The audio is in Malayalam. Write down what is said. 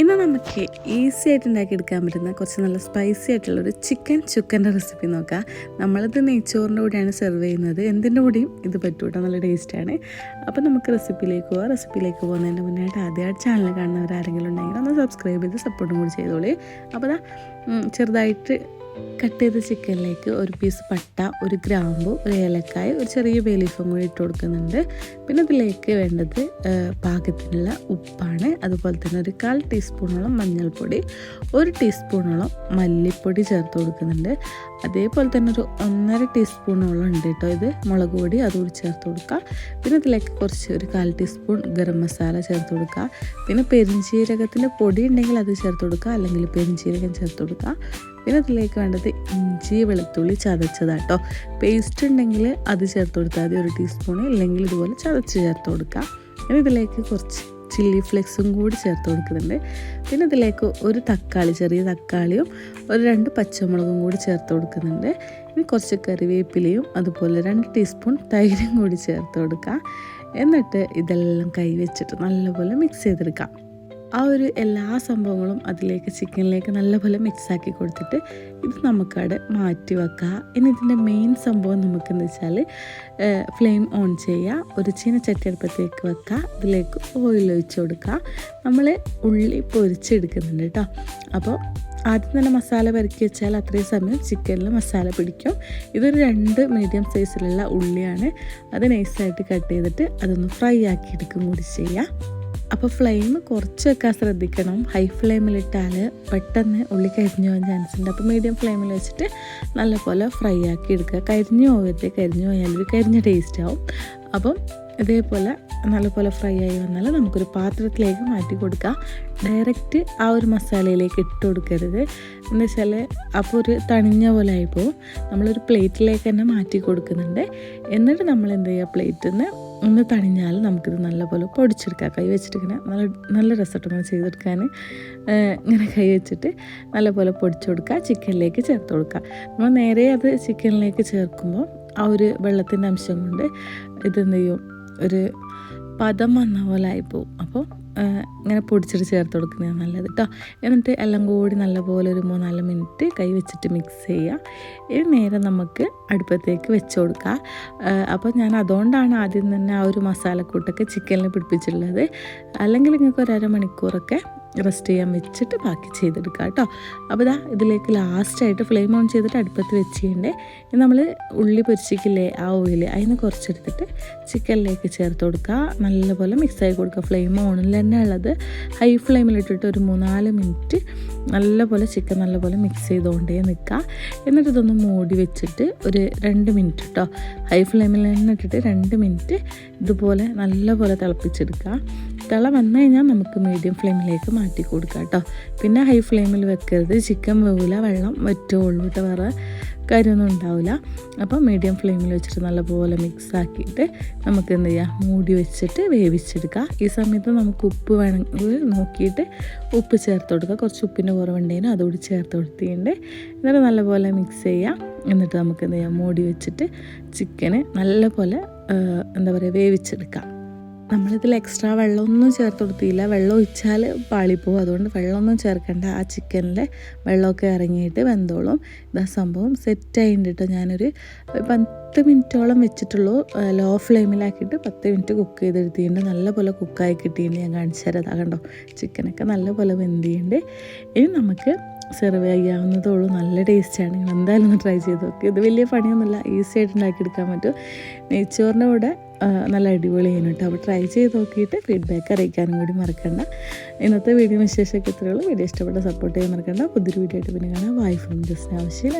ഇന്ന് നമുക്ക് ഈസി ആയിട്ട് ഉണ്ടാക്കിയെടുക്കാൻ പറ്റുന്ന കുറച്ച് നല്ല സ്പൈസി ആയിട്ടുള്ള ഒരു ചിക്കൻ ചുക്കന്റെ റെസിപ്പി നോക്കാം. നമ്മളിത് നെയ്ച്ചോറിന്റെ കൂടെയാണ് സെർവ് ചെയ്യുന്നത്. എന്തിന്റെ കൂടെയും ഇത് പറ്റൂട്ടോ? നല്ല ടേസ്റ്റാണ് അപ്പോൾ നമുക്ക് റെസിപ്പിയിലേക്ക് പോകാം റെസിപ്പിയിലേക്ക് പോകുന്നതിന്റെ മുന്നായിട്ട് ആദ്യമായിട്ട് ചാനൽ കാണുന്നവർ ആരെങ്കിലും ഉണ്ടെങ്കിൽ ഒന്ന് സബ്സ്ക്രൈബ് ചെയ്ത് സപ്പോർട്ടും കൂടി ചെയ്തോളി. അപ്പോൾ ചെറുതായിട്ട് കട്ട് ചെയ്ത ചിക്കനിലേക്ക് ഒരു പീസ് പട്ട ഒരു ഗ്രാമ്പു ഒരു ഏലക്കായ ഒരു ചെറിയ ബേലീഫും കൂടി ഇട്ട് കൊടുക്കുന്നുണ്ട്. പിന്നെ ഇതിലേക്ക് വേണ്ടത് പാകത്തിനുള്ള ഉപ്പാണ്. അതുപോലെ തന്നെ ഒരു കാൽ ടീസ്പൂണോളം മഞ്ഞൾപ്പൊടി ഒരു ടീസ്പൂണോളം മല്ലിപ്പൊടി ചേർത്ത് കൊടുക്കുന്നുണ്ട്. അതേപോലെ തന്നെ ഒരു ഒന്നര ടീസ്പൂണോളം ഉണ്ട് കേട്ടോ ഇത്. മുളക് പൊടി അതുകൂടി ചേർത്ത് കൊടുക്കുക. പിന്നെ ഇതിലേക്ക് കുറച്ച് ഒരു കാൽ ടീസ്പൂൺ ഗരം മസാല ചേർത്ത് കൊടുക്കുക. പിന്നെ പെരിഞ്ചീരകത്തിന്റെ പൊടി ഉണ്ടെങ്കിൽ അത് ചേർത്ത് കൊടുക്കുക. അല്ലെങ്കിൽ പെരിഞ്ചീരകം ചേർത്ത് കൊടുക്കുക. പിന്നെ അതിലേക്ക് വേണ്ടത് ഇഞ്ചി വെളുത്തുള്ളി ചതച്ചതാട്ടോ പേസ്റ്റ് ഉണ്ടെങ്കിൽ അത് ചേർത്ത് കൊടുത്താൽ മതി. ഒരു ടീസ്പൂൺ ഇല്ലെങ്കിൽ ഇതുപോലെ ചതച്ച് ചേർത്ത് കൊടുക്കുക. പിന്നെ ഇതിലേക്ക് കുറച്ച് ചില്ലി ഫ്ലെക്സും കൂടി ചേർത്ത് കൊടുക്കുന്നുണ്ട്. പിന്നെ അതിലേക്ക് ഒരു തക്കാളി ചെറിയ തക്കാളിയും ഒരു രണ്ട് പച്ചമുളകും കൂടി ചേർത്ത് കൊടുക്കുന്നുണ്ട്. ഇനി കുറച്ച് കറിവേപ്പിലയും അതുപോലെ രണ്ട് ടീസ്പൂൺ തൈരും കൂടി ചേർത്ത് കൊടുക്കുക എന്നിട്ട് ഇതെല്ലാം കൈ വെച്ചിട്ട് നല്ലപോലെ മിക്സ് ചെയ്തെടുക്കാം. ആ ഒരു എല്ലാ സംഭവങ്ങളും അതിലേക്ക് ചിക്കനിലേക്ക് നല്ലപോലെ മിക്സ് ആക്കി കൊടുത്തിട്ട് ഇത് നമുക്കവിടെ മാറ്റി വെക്കുക ഇനി ഇതിന്റെ മെയിൻ സംഭവം നമുക്കെന്ന് വെച്ചാൽ ഫ്ലെയിം ഓൺ ചെയ്യുക ഒരു ചീന അടുപ്പത്തേക്ക് വെക്കുക ഇതിലേക്ക് ഓയിൽ ഒഴിച്ച് കൊടുക്കുക നമ്മൾ ഉള്ളി പൊരിച്ചെടുക്കുന്നുണ്ട് കേട്ടോ. അപ്പോൾ ആദ്യം തന്നെ മസാല പരക്കി വെച്ചാൽ അത്രയും സമയം ചിക്കനിൽ മസാല പിടിക്കും. ഇതൊരു രണ്ട് മീഡിയം സൈസിലുള്ള ഉള്ളിയാണ്. അത് നൈസായിട്ട് കട്ട് ചെയ്തിട്ട് അതൊന്ന് ഫ്രൈ ആക്കി എടുക്കും കൂടി ചെയ്യാം. അപ്പോൾ ഫ്ലെയിം കുറച്ച് വെക്കാൻ ശ്രദ്ധിക്കണം. ഹൈ ഫ്ലെയിമിലിട്ടാൽ പെട്ടെന്ന് ഉള്ളി കരിഞ്ഞു പോകാൻ ചാൻസ് ഉണ്ട്. അപ്പോൾ മീഡിയം ഫ്ലെയിമിൽ വെച്ചിട്ട് നല്ലപോലെ ഫ്രൈ ആക്കി എടുക്കുക. കരിഞ്ഞു പോകരുത്. കരിഞ്ഞു പോയാൽ ഒരു കരിഞ്ഞ ടേസ്റ്റ് ആവും. അപ്പം ഇതേപോലെ നല്ലപോലെ ഫ്രൈ ആയി വന്നാൽ നമുക്കൊരു പാത്രത്തിലേക്ക് മാറ്റി കൊടുക്കാം. ഡയറക്റ്റ് ആ ഒരു മസാലയിലേക്ക് ഇട്ട് കൊടുക്കരുത്. എന്ന് വെച്ചാൽ അപ്പോൾ ഒരു തണിഞ്ഞ പോലെ ആയിപ്പോൾ നമ്മളൊരു പ്ലേറ്റിലേക്ക് തന്നെ മാറ്റി കൊടുക്കുന്നുണ്ട്. എന്നിട്ട് നമ്മൾ എന്ത് ചെയ്യുക? പ്ലേറ്റിൽ നിന്ന് ഒന്ന് തണിഞ്ഞാൽ നമുക്കിത് നല്ലപോലെ പൊടിച്ചെടുക്കാം. കൈ വെച്ചിട്ട് ഇങ്ങനെ നല്ല നല്ല രസമായിട്ട് ഇങ്ങനെ ചെയ്തെടുക്കാൻ ഇങ്ങനെ കൈ വെച്ചിട്ട് നല്ലപോലെ പൊടിച്ചു കൊടുക്കുക. ചിക്കനിലേക്ക് ചേർത്ത് കൊടുക്കുക. നമ്മൾ നേരെ അത് ചിക്കനിലേക്ക് ചേർക്കുമ്പോൾ ആ ഒരു വെള്ളത്തിന്റെ അംശം കൊണ്ട് ഇതെന്ത് ചെയ്യും? ഒരു പദം വന്ന പോലെ ആയിപ്പോവും അപ്പോൾ ഇങ്ങനെ പൊടിച്ചിട്ട് ചേർത്ത് കൊടുക്കുന്നതാണ് നല്ലത് കേട്ടോ എന്നിട്ട് എല്ലാം കൂടി നല്ലപോലെ ഒരു മൂന്നാൽ മിനിറ്റ് കൈ വെച്ചിട്ട് മിക്സ് ചെയ്യുക ഇനി നേരെ നമുക്ക് അടുപ്പത്തേക്ക് വെച്ച് കൊടുക്കുക അപ്പോൾ ഞാൻ അതുകൊണ്ടാണ് ആദ്യം തന്നെ ആ ഒരു മസാലക്കൂട്ടൊക്കെ ചിക്കനിൽ പിടിപ്പിച്ചിട്ടുള്ളത്. അല്ലെങ്കിൽ നിങ്ങൾക്ക് ഒരു അരമണിക്കൂറൊക്കെ റെസ്റ്റ് ചെയ്യാൻ വെച്ചിട്ട് ബാക്കി ചെയ്തെടുക്കുക കേട്ടോ. അപ്പോൾ ഇതാ ഇതിലേക്ക് ലാസ്റ്റായിട്ട് ഫ്ലെയിം ഓൺ ചെയ്തിട്ട് അടുപ്പത്ത് വെച്ച് ഇനി നമ്മൾ ഉള്ളി പൊരിച്ചിക്കില്ലേ ആ ഓയിൽ അതിന് കുറച്ചെടുത്തിട്ട് ചിക്കനിലേക്ക് ചേർത്ത് കൊടുക്കുക. നല്ലപോലെ മിക്സ് ആക്കി കൊടുക്കുക. ഫ്ലെയിം ഓണിൽ തന്നെ ഉള്ളത്. ഹൈ ഫ്ലെയിമിലിട്ടിട്ട് ഒരു മൂന്നാൽ മിനിറ്റ് നല്ലപോലെ ചിക്കൻ നല്ലപോലെ മിക്സ് ചെയ്തുകൊണ്ടേ നിൽക്കുക. എന്നിട്ട് ഇതൊന്ന് മൂടി വെച്ചിട്ട് ഒരു രണ്ട് മിനിറ്റ് കേട്ടോ ഹൈ ഫ്ലെയിമിൽ തന്നെ ഇട്ടിട്ട് രണ്ട് മിനിറ്റ് ഇതുപോലെ നല്ലപോലെ തിളപ്പിച്ചെടുക്കുക. തിള വന്നു കഴിഞ്ഞാൽ നമുക്ക് മീഡിയം ഫ്ലെയിമിലേക്ക് മാറ്റി കൊടുക്കാം കേട്ടോ. പിന്നെ ഹൈ ഫ്ലെയിമിൽ വെക്കരുത്. ചിക്കൻ വേവില്ല വെള്ളം വറ്റുള്ളൂ കേട്ടോ വേറെ കാര്യമൊന്നും ഉണ്ടാവില്ല. അപ്പോൾ മീഡിയം ഫ്ലെയിമിൽ വെച്ചിട്ട് നല്ലപോലെ മിക്സ് ആക്കിയിട്ട് നമുക്ക് എന്ത് ചെയ്യാം? മൂടി വെച്ചിട്ട് വേവിച്ചെടുക്കുക ഈ സമയത്ത് നമുക്ക് ഉപ്പ് വേണമെങ്കിൽ നോക്കിയിട്ട് ഉപ്പ് ചേർത്ത് കൊടുക്കുക കുറച്ച് ഉപ്പിന്റെ കുറവുണ്ടെങ്കിലും അതുകൂടി ചേർത്ത് കൊടുത്തിട്ടുണ്ട്. എന്നിട്ട് നല്ലപോലെ മിക്സ് ചെയ്യാം. എന്നിട്ട് നമുക്ക് എന്ത് ചെയ്യാം? മൂടി വെച്ചിട്ട് ചിക്കന് നല്ലപോലെ എന്താ പറയുക വേവിച്ചെടുക്കാം. നമ്മളിതിൽ എക്സ്ട്രാ വെള്ളമൊന്നും ചേർത്ത് കൊടുത്തില്ല. വെള്ളം ഒഴിച്ചാൽ പാളിപ്പോവും. അതുകൊണ്ട് വെള്ളമൊന്നും ചേർക്കേണ്ട. ആ ചിക്കനിലെ വെള്ളമൊക്കെ ഇറങ്ങിയിട്ട് വെന്തോളും. ഇതാ സംഭവം സെറ്റ് ആയിട്ടോ ഞാനൊരു പത്ത് മിനിറ്റോളം വെച്ചിട്ടുള്ളൂ. ലോ ഫ്ലെയിമിലാക്കിയിട്ട് പത്ത് മിനിറ്റ് കുക്ക് ചെയ്തെടുത്തിട്ടുണ്ട്. നല്ലപോലെ കുക്കായി കിട്ടിയിട്ടുണ്ട്. ഞാൻ കാണിച്ചു തരാം. കണ്ടോ? ചിക്കനൊക്കെ നല്ലപോലെ വെന്തിയുണ്ട് ഇനി നമുക്ക് സെർവ് ചെയ്യാവുന്നതേ ഉള്ളൂ. നല്ല ടേസ്റ്റാണ് നിങ്ങൾ എന്തായാലും ഒന്ന് ട്രൈ ചെയ്ത് നോക്കുക ഇത് വലിയ പണിയൊന്നുമില്ല. ഈസി ആയിട്ട് ഉണ്ടാക്കിയെടുക്കാൻ പറ്റും. നെയ്ച്ചോറിന്റെ കൂടെ നല്ല അടിപൊളിയാണ് കേട്ടോ. അപ്പോൾ ട്രൈ ചെയ്ത് നോക്കിയിട്ട് ഫീഡ്ബാക്ക് അറിയിക്കാനും കൂടി മറക്കണ്ട. ഇന്നത്തെ വീഡിയോ വിശേഷമൊക്കെ ഇത്രയുള്ളൂ വീഡിയോ ഇഷ്ടപ്പെട്ട സപ്പോർട്ട് ചെയ്യാൻ മറക്കണ്ട. പുതിയൊരു വീഡിയോ ആയിട്ട് പിന്നെ കാണാം. വൈ ഫ്രം ജസ്റ്റ് ആവശ്യം